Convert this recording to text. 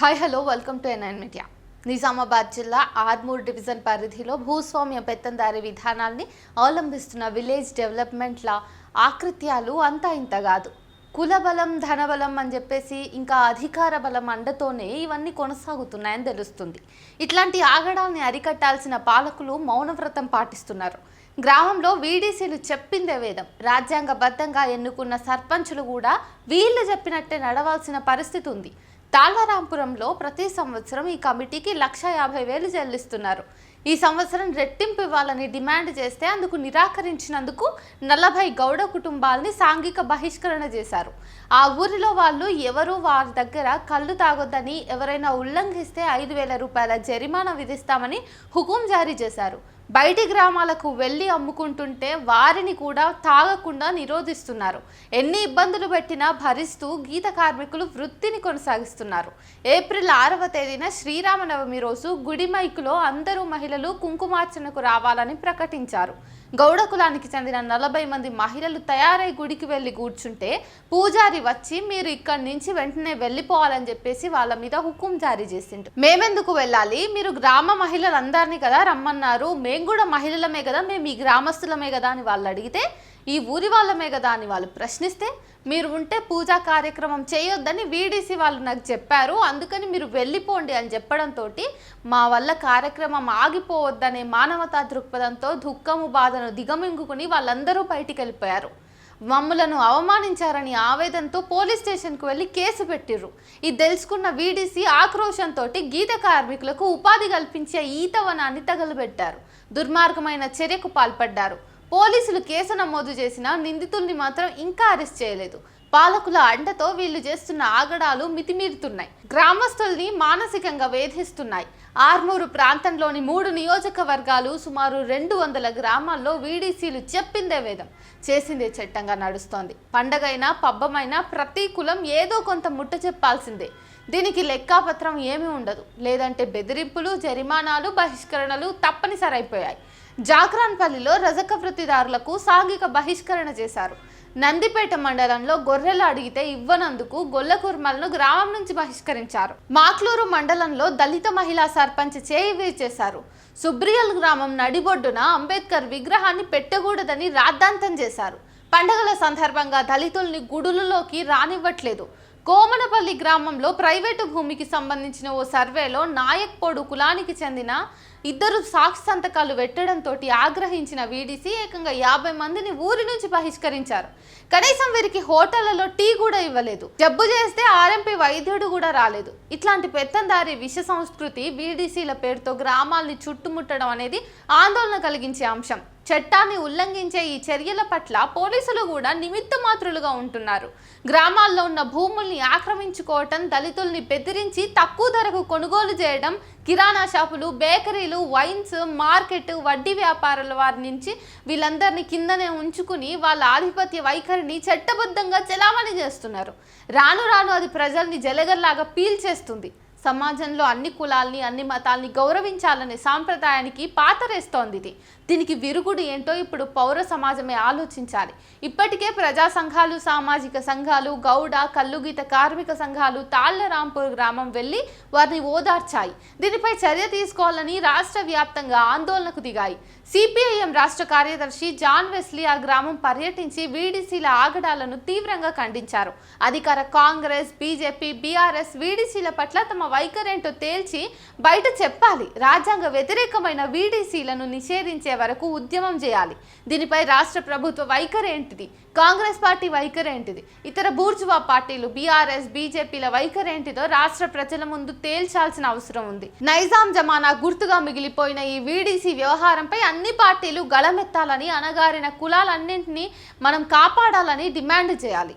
Hi hello welcome to NIN media. Nizamabad జిల్లా Armoor division పరిధిలో భూస్వామ్య పెత్తందారి విధానాల్ని అవలంబిస్తున్న విలేజ్ డెవలప్మెంట్ల ఆకృత్యాలు అంతా ఇంత కాదు. కులబలం ధనబలం అని చెప్పేసి ఇంకా అధికార బలం అండతోనే ఇవన్నీ కొనసాగుతున్నాయని తెలుస్తుంది. ఇట్లాంటి ఆగడాల్ని అరికట్టాల్సిన పాలకులు మౌనవ్రతం పాటిస్తున్నారు. గ్రామంలో వీడీసీలు చెప్పిందే వేదం. రాజ్యాంగబద్ధంగా ఎన్నుకున్న సర్పంచులు కూడా వీళ్ళు చెప్పినట్టే నడవాల్సిన పరిస్థితి ఉంది తాళారాంపురంలో ప్రతి సంవత్సరం ఈ కమిటీకి లక్ష యాభై వేలు చెల్లిస్తున్నారు. ఈ సంవత్సరం రెట్టింపు ఇవ్వాలని డిమాండ్ చేస్తే అందుకు నిరాకరించినందుకు నలభై గౌడ కుటుంబాలని సాంఘిక బహిష్కరణ చేశారు. ఆ ఊరిలో వాళ్ళు ఎవరు వారి దగ్గర కళ్ళు తాగొద్దని ఎవరైనా ఉల్లంఘిస్తే ఐదు వేల రూపాయల జరిమానా విధిస్తామని హుకుం జారీ చేశారు. బయటి గ్రామాలకు వెళ్ళి అమ్ముకుంటుంటే వారిని కూడా తాగకుండా నిరోధిస్తున్నారు. ఎన్ని ఇబ్బందులు పెట్టినా భరిస్తూ గీత కార్మికులు వృత్తిని కొనసాగిస్తున్నారు. ఏప్రిల్ ఆరవ తేదీన శ్రీరామనవమి రోజు గుడిమైకులో అందరూ మహిళలు కుంకుమార్చనకు రావాలని ప్రకటించారు. గౌడ కులానికి చెందిన నలభై మంది మహిళలు తయారై గుడికి వెళ్ళి కూర్చుంటే పూజారి వచ్చి మీరు ఇక్కడి నుంచి వెంటనే వెళ్ళిపోవాలని చెప్పేసి వాళ్ళ మీద హుకుం జారీ చేసిండు మేమెందుకు వెళ్ళాలి? మీరు గ్రామ మహిళలందరినీ కదా రమ్మన్నారు. మేము కూడా మహిళలమే కదా మేము ఈ గ్రామస్తులమే కదా అని వాళ్ళు అడిగితే ఈ ఊరి వాళ్ళమే కదా అని వాళ్ళు ప్రశ్నిస్తే మీరు ఉంటే పూజా కార్యక్రమం చేయొద్దని వీడీసీ వాళ్ళు నాకు చెప్పారు. అందుకని మీరు వెళ్ళిపోండి అని చెప్పడంతో మా వల్ల కార్యక్రమం ఆగిపోవద్దనే మానవతా దృక్పథంతో దుఃఖము బాధను దిగమింగుకుని వాళ్ళందరూ బయటికి వెళ్ళిపోయారు. మమ్ములను అవమానించారని ఆవేదనతో పోలీస్ స్టేషన్కు వెళ్ళి కేసు పెట్టిర్రు. ఇది తెలుసుకున్న వీడీసీ ఆక్రోషంతో గీత కార్మికులకు ఉపాధి కల్పించే ఈతవనాన్ని తగలబెట్టారు. దుర్మార్గమైన చర్యకు పాల్పడ్డారు. పోలీసులు కేసు నమోదు చేసిన నిందితుల్ని మాత్రం ఇంకా అరెస్ట్ చేయలేదు. పాలకుల అండతో వీళ్ళు చేస్తున్న ఆగడాలు మితిమీరుతున్నాయి. గ్రామస్తుల్ని మానసికంగా వేధిస్తున్నాయి. ఆర్మూరు ప్రాంతంలోని మూడు నియోజకవర్గాలు సుమారు రెండు వందల గ్రామాల్లో వీడీసీలు చెప్పిందే వేదం. చేసిందే చట్టంగా నడుస్తోంది. పండగైనా పబ్బమైనా ప్రతి కులం ఏదో కొంత ముట్ట చెప్పాల్సిందే. దీనికి లెక్కాపత్రం ఏమీ ఉండదు. లేదంటే బెదిరింపులు జరిమానాలు బహిష్కరణలు తప్పనిసరి అయిపోయాయి జాక్రాన్పల్లిలో రజక వృత్తిదారులకు సాంఘిక బహిష్కరణ చేశారు. నందిపేట మండలంలో గొర్రెలు అడిగితే ఇవ్వనందుకు గొల్ల కుర్మలను గ్రామం నుంచి బహిష్కరించారు. మాక్లూరు మండలంలో దళిత మహిళా సర్పంచ్ చేయి చేశారు. సుబ్రియల్ గ్రామం నడిబొడ్డున అంబేద్కర్ విగ్రహాన్ని పెట్టకూడదని రాద్ధాంతం చేశారు. పండగల సందర్భంగా దళితుల్ని గుడులలోకి రానివ్వట్లేదు. కోమనపల్లి గ్రామంలో ప్రైవేటు భూమికి సంబంధించిన ఓ సర్వేలో నాయక్పోడు కులానికి చెందిన ఇద్దరు సాక్షి సంతకాలు పెట్టడంతో ఆగ్రహించిన వీడీసీ ఏకంగా యాభై మందిని ఊరి నుంచి బహిష్కరించారు. కనీసం వీరికి హోటళ్ళలో టీ కూడా ఇవ్వలేదు. జబ్బు చేస్తే ఆర్ఎంపీ వైద్యుడు కూడా రాలేదు. ఇట్లాంటి పెత్తందారి విష సంస్కృతి వీడీసీల పేరుతో గ్రామాల్ని చుట్టుముట్టడం అనేది ఆందోళన కలిగించే అంశం. చట్టాన్ని ఉల్లంఘించే ఈ చర్యల పట్ల పోలీసులు కూడా నిమిత్త మాత్రులుగా ఉంటున్నారు. గ్రామాల్లో ఉన్న భూముల్ని ఆక్రమించుకోవటం దళితుల్ని బెదిరించి తక్కువ ధరకు కొనుగోలు చేయడం కిరాణా షాపులు బేకరీలు వైన్స్ మార్కెట్ వడ్డీ వ్యాపారుల వారి నుంచి వీళ్ళందరినీ కిందనే ఉంచుకుని వాళ్ళ ఆధిపత్య వైఖరిని చట్టబద్ధంగా చెలామణి చేస్తున్నారు. రాను రాను అది ప్రజల్ని జలగల్లాగా పీల్చేస్తుంది. సమాజంలో అన్ని కులాల్ని అన్ని మతాల్ని గౌరవించాలనే సాంప్రదాయానికి పాతరేస్తోంది ఇది. దీనికి విరుగుడు ఏంటో ఇప్పుడు పౌర సమాజమే ఆలోచించాలి. ఇప్పటికే ప్రజా సంఘాలు సామాజిక సంఘాలు గౌడ కల్లుగీత కార్మిక సంఘాలు తాళ్ళరాంపూర్ గ్రామం వెళ్ళి వారిని ఓదార్చాయి. దీనిపై చర్య తీసుకోవాలని రాష్ట్ర వ్యాప్తంగా ఆందోళనకు దిగాయి. సిపిఐఎం రాష్ట్ర కార్యదర్శి జాన్ వెస్లీ ఆ గ్రామం పర్యటించి వీడిసీల ఆగడాలను తీవ్రంగా ఖండించారు. అధికార కాంగ్రెస్ బీజేపీ బీఆర్ఎస్ వీడిసీల పట్ల తమ వైఖరేంటో తేల్చి బయట చెప్పాలి. రాజ్యాంగ వ్యతిరేకమైన వీడీసీలను నిషేధించే వరకు ఉద్యమం చేయాలి. దీనిపై రాష్ట్ర ప్రభుత్వ వైఖరి ఏంటిది కాంగ్రెస్ పార్టీ వైఖరి ఏంటిది ఇతర బూర్జువా పార్టీలు బీఆర్ఎస్ బీజేపీల వైఖరి ఏంటిదో రాష్ట్ర ప్రజల ముందు తేల్చాల్సిన అవసరం ఉంది. నైజాం జమానా గుర్తుగా మిగిలిపోయిన ఈ వీడీసీ వ్యవహారంపై అన్ని పార్టీలు గళమెత్తాలని అణగారిన కులాలన్నింటినీ మనం కాపాడాలని డిమాండ్ చేయాలి.